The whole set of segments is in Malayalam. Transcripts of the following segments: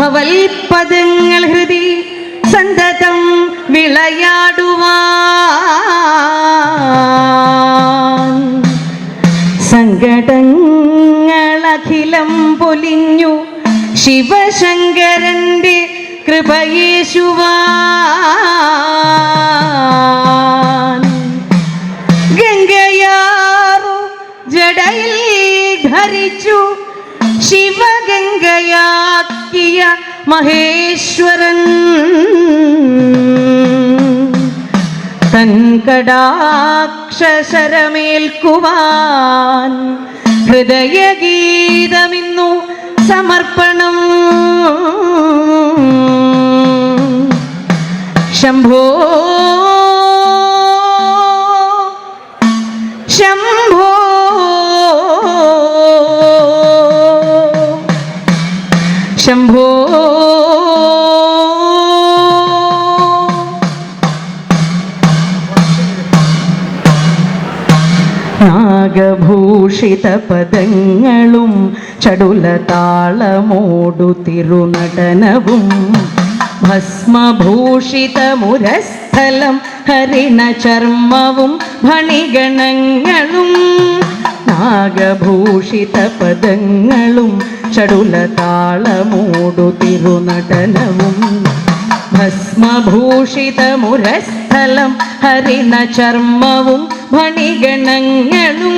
ഭവൽപദങ്ങൾ ഹൃദി സന്തതം സങ്കടങ്ങളഖിലം പൊലിഞ്ഞു ശിവശങ്കരന്റെ കൃപയേശുവാ ഗംഗയാറു ജടയിൽ ധരിച്ചു ശിവഗംഗയാക്കിയ മഹേശ്വരൻ. തൻ കടാക്ഷരമേൽക്കുവാൻ ഹൃദയഗീതമിന്നു സമർപ്പണം. ശംഭോ ശംഭോ. നാഗഭൂഷിത പദങ്ങളും ചടുല താളമോടു തിരുനടനവും ഭസ്മഭൂഷിത മുരസ്ഥലം ഹരിണ ചർമ്മവും ഭണിഗണങ്ങളും നാഗഭൂഷിത പദങ്ങളും ചടുല താളമോടു തിരുനടനവും ഭസ്മഭൂഷിത മുരസ്ഥലം ഹരിണ ചർമ്മവും ഭണിഗണങ്ങളും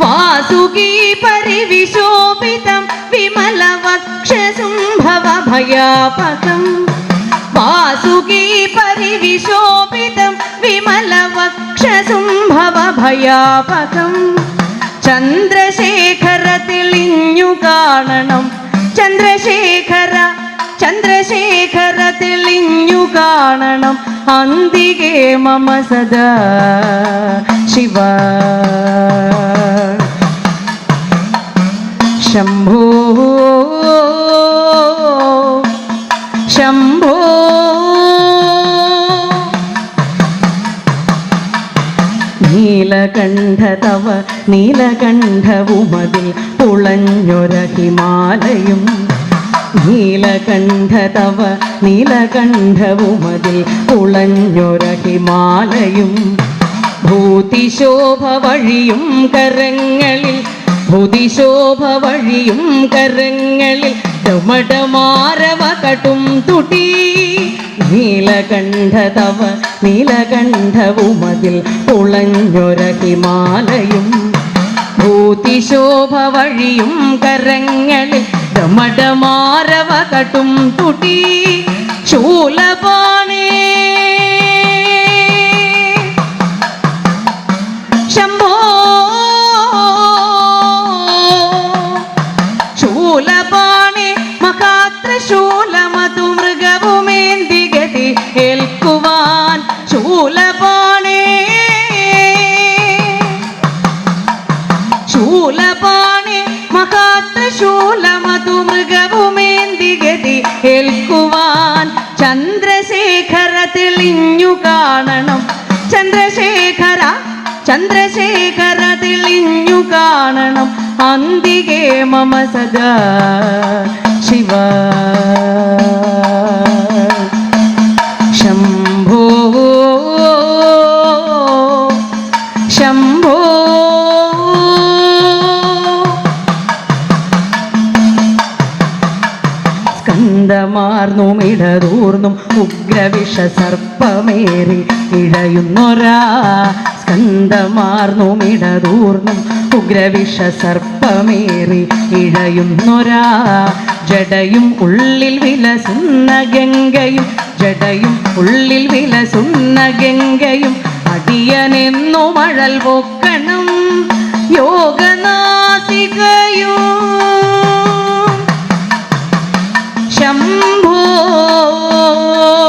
വാസുകീ പരിവിശോഭിതം വിമല വക്ഷസും ഭവഭയാപകം വാസുകീ പരിവിശോഭിതം വിമല വക്ഷസും ഭവഭയാപകം ചന്ദ്രശേഖര തെളിഞ്ഞു കാണണം ചന്ദ്രശേഖര ചന്ദ്രശേഖര തെളിഞ്ഞു കാണണം അന്തികേ മമ സദാ ശിവ. ശംഭോ ശംഭോ. നീലകണ്ഠ തവ നീലകണ്ഠവുമതിൽ പുളഞ്ഞൊര ഹിമാലയും നീലകണ്ഠ തവ നീലകണ്ഠവുമതിൽ പുളഞ്ഞൊര ഹിമാലയും ഭൂതിശോഭ വഴിയും കരങ്ങളിൽ ഭൂതിശോഭ വഴിയും കരങ്ങളിൽ ഡമടമാരവ കടും തുടി. നീലകണ്ഠ തവ നീലകണ്ഠവുമതിൽ പുളഞ്ഞൊര ഹിമാലയും ഭൂതിശോഭ വഴിയും കരങ്ങളിൽ മടമാരവ കട്ടും തുടി. ശൂലപാണേ ചന്ദ്രശേഖര ചന്ദ്രശേഖര തെളിഞ്ഞു കാണണം അന്തികേ മമ സദാ ശിവ സ്കന്ധമാർന്നുമിടതൂർന്നും ഉഗ്രവിഷ സർപ്പമേറി ഇഴയുന്നൊരാ സ്കന്ധമാർന്നുമിടതൂർന്നും ഉഗ്രവിഷ സർപ്പമേറി ഇഴയുന്നൊരാ ജടയും ഉള്ളിൽ വിലസുന്ന ഗംഗയും ജടയും ഉള്ളിൽ വിലസുന്ന ഗംഗയും അടിയനെന്നു മഴൽ പൊക്കണം യോഗനാസികയോ ശംഭോ ശംഭോ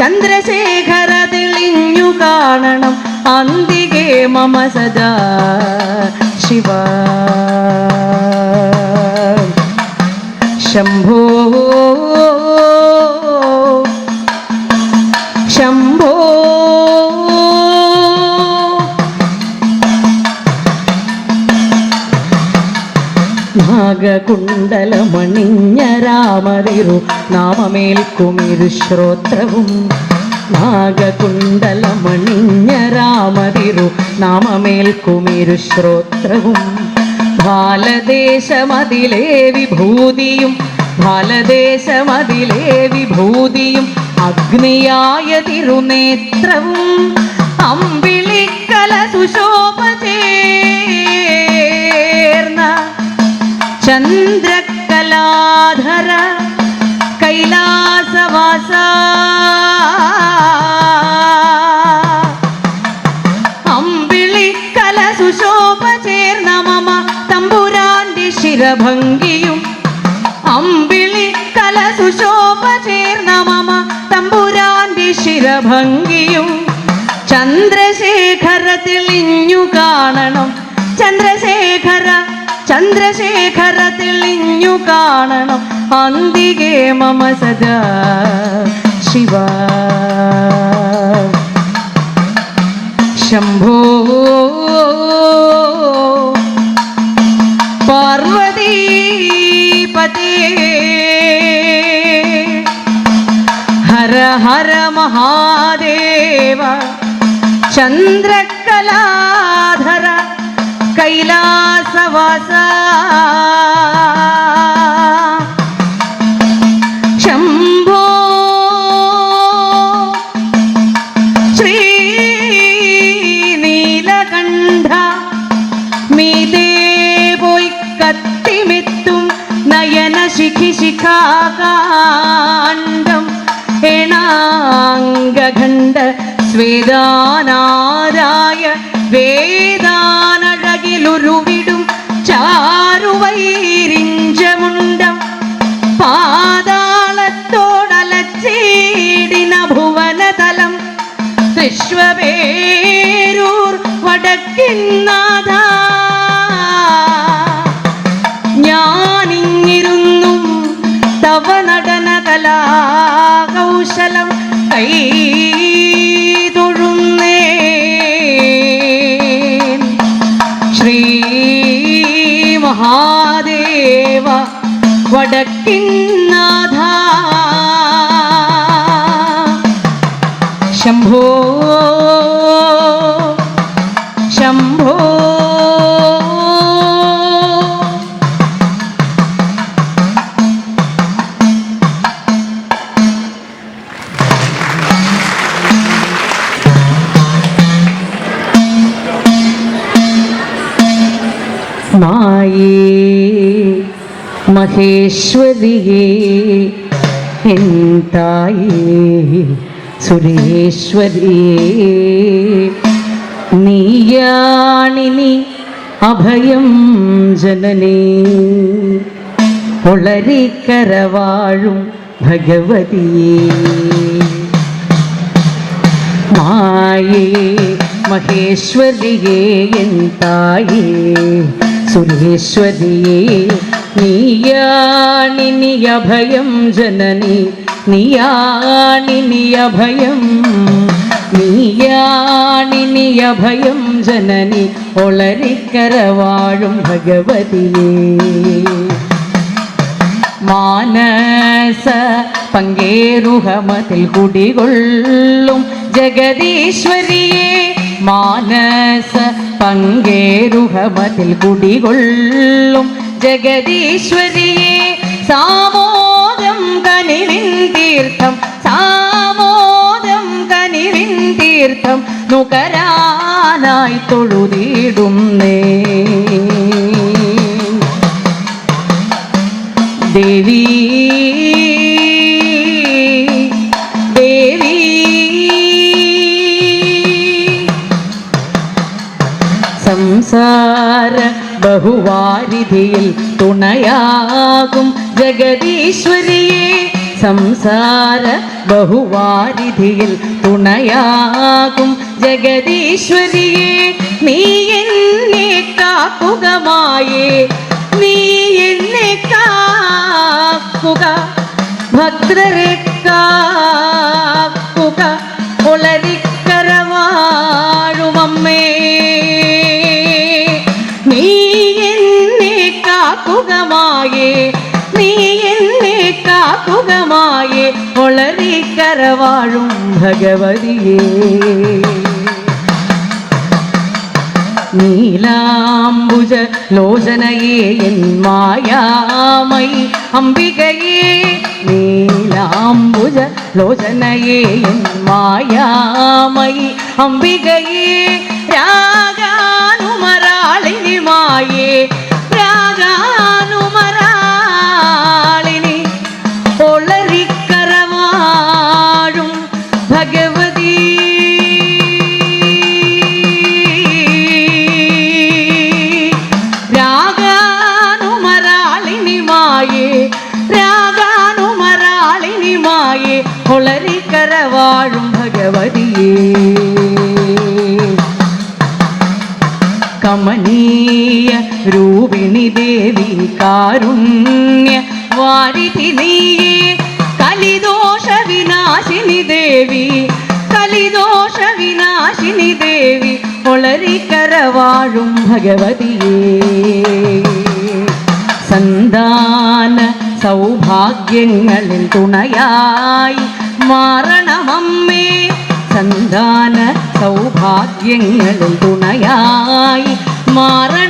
ചന്ദ്രശേഖര തെളിഞ്ഞു കാണണം. അന്തികേ മമ സദാ ശിവ. ശംഭോ. ശംഭോ. നാഗകുണ്ടലമണിഞ്ഞ രാമതിരു നാമമേൽക്കുമിരു ശ്രോത്രവും. നാഗകുണ്ടലമണിഞ്ഞ രാമതിരു നാമമേൽക്കുമിരു ശ്രോത്രവും. ബാലദേശമതിലേ വിഭൂതിയും ബാലദേശമതിലേ വിഭൂതിയും അഗ്നിയായ തിരുനേത്രവും അമ്പിളിക്കല സുശോഭ ചേർന്ന ചന്ദ്രകലാധര കൈലാസവാസ അമ്പിളിക്കല സുശോഭ ചേർന്ന മമ തമ്പുരാന്റെ ശിരഭംഗിയും. അമ്പിളിക്കല സുശോഭ ചേർന്ന മമ തമ്പുരാന്റെ ശിരഭംഗിയും. ചന്ദ്രശേഖര തെളിഞ്ഞു കാണണം. ചന്ദ്രശേഖര ചന്ദ്രശേഖര തെളിഞ്ഞു കാണണം. അന്തികെ മമ സദാ ശിവ ശംഭോ പാർവതീപതേ ഹര ഹര മഹാദേവ ചന്ദ്രകലാധര സ്വേദാനാരായ വേദാനഴകിലുരുവിടും ചാരുവൈരിഞ്ചമുണ്ടം. പാതാളത്തോടലച്ചീടിന ഭുവനതലം വിശ്വപേരൂർ വടക്കിന്നാഥ. ഞാനിങ്ങിരുന്നും തവ നടന കലാകൗശലം കൈ വടക്കിന്നാഥ ശംഭോ ശംഭോ മായേ മഹേശ്വരിയേ എൻ തായേ സുരേശ്വരിയേ. നീയാണിനി അഭയം ജനനേ ഒളരിക്കരവാഴും ഭഗവതിയേ. മായേ മഹേശ്വരിയേ എൻ തായേ സുരേശ്വരിയേ. നീയാണിനി അഭയം ജനനി നീയാണിനി അഭയം നീയാണിനി അഭയം ജനനി ഒളരിക്കരവാഴും ഭഗവതിയെ. മാനസ പങ്കേരുഹമതിൽ കുടികൊള്ളും ജഗദീശ്വരിയെ. മാനസ പങ്കേരുഹമതിൽ കുടികൊള്ളും ജഗദീശ്വരിയെ സാമോദം കനിവിൻ തീർത്ഥം സാമോദം കനിവിൻ തീർത്ഥം നുകരാനായി തൊഴുതിടുന്നേ ദേവി ദേവി സംസാര ബഹുവാരിധിയിൽ തുണയാകും ജഗദീശ്വരിയെ. സംസാര ബഹുവാരിധിയിൽ തുണയാകും ജഗദീശ്വരിയെ. നീ എന്നെ കാക്കുകമായേ നീ എന്നെ കാക്കുക. ഭദ്രരെ കാക്കുക. ഒളരിക്കരവാഴുമമ്മേ കാക്കുകമായേ നീ എന്നെ കാക്കുകമായേ ഒളരിക്കരവാഴും ഭഗവതിയേ നീലാംബുജ ലോചനയേ എൻ മായാമയി അംബികയേ നീലാംബുജ ലോചനയേ എൻ മായാമയി അംബികയേ രാഗാനുമരാളിനി ദേവി കാരുണ്യ വാരിധി നീയേ കലിദോഷ വിനാശിനി ദേവി കലിദോഷ വിനാശിനി ദേവി ഒളരിക്കരവാഴും ഭഗവതിയേ. സന്താന സൗഭാഗ്യങ്ങളിൽ തുണയായി മാറണമമ്മേ. സന്താന സൗഭാഗ്യങ്ങളിൽ തുണയായി മാറണമമ്മേ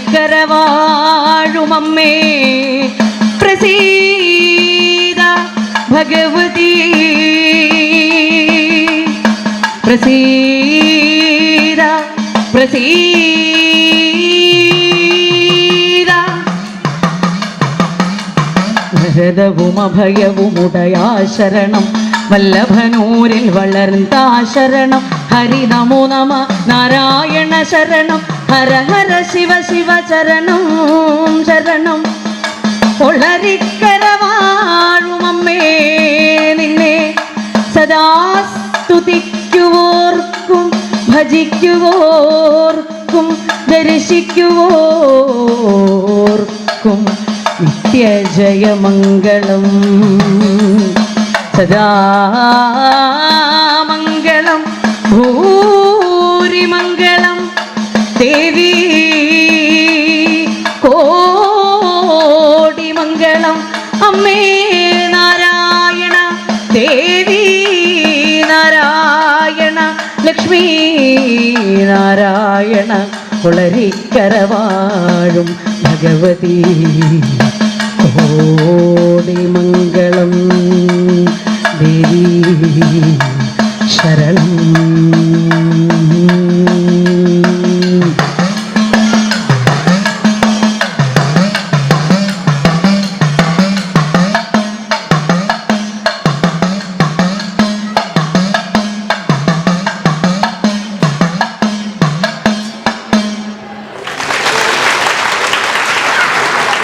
ഉളരിക്കരവാഴുമമ്മേ പ്രസീത ഭഗവതി. പ്രസീത പ്രസീത. ഭരതവും അഭയവും ഉടയാ ശരണം വല്ലഭനൂരിൽ വളർന്നാ ശരണം ഹരി നമോ നമ നാരായണ ശരണം. ഹര ഹര ശിവ ശിവ ചരണം ശരണം. ഒളരിക്കരവാഴുമമ്മേ നിന്നെ. സദാ സ്തുതിക്കുവോർക്കും ഭജിക്കുവോർക്കും ദർശിക്കുവോർക്കും. നിത്യജയമംഗളം. സദാ നാരായണ കുളരിക്കരവാഴും ഭഗവതി. കോടിമംഗളം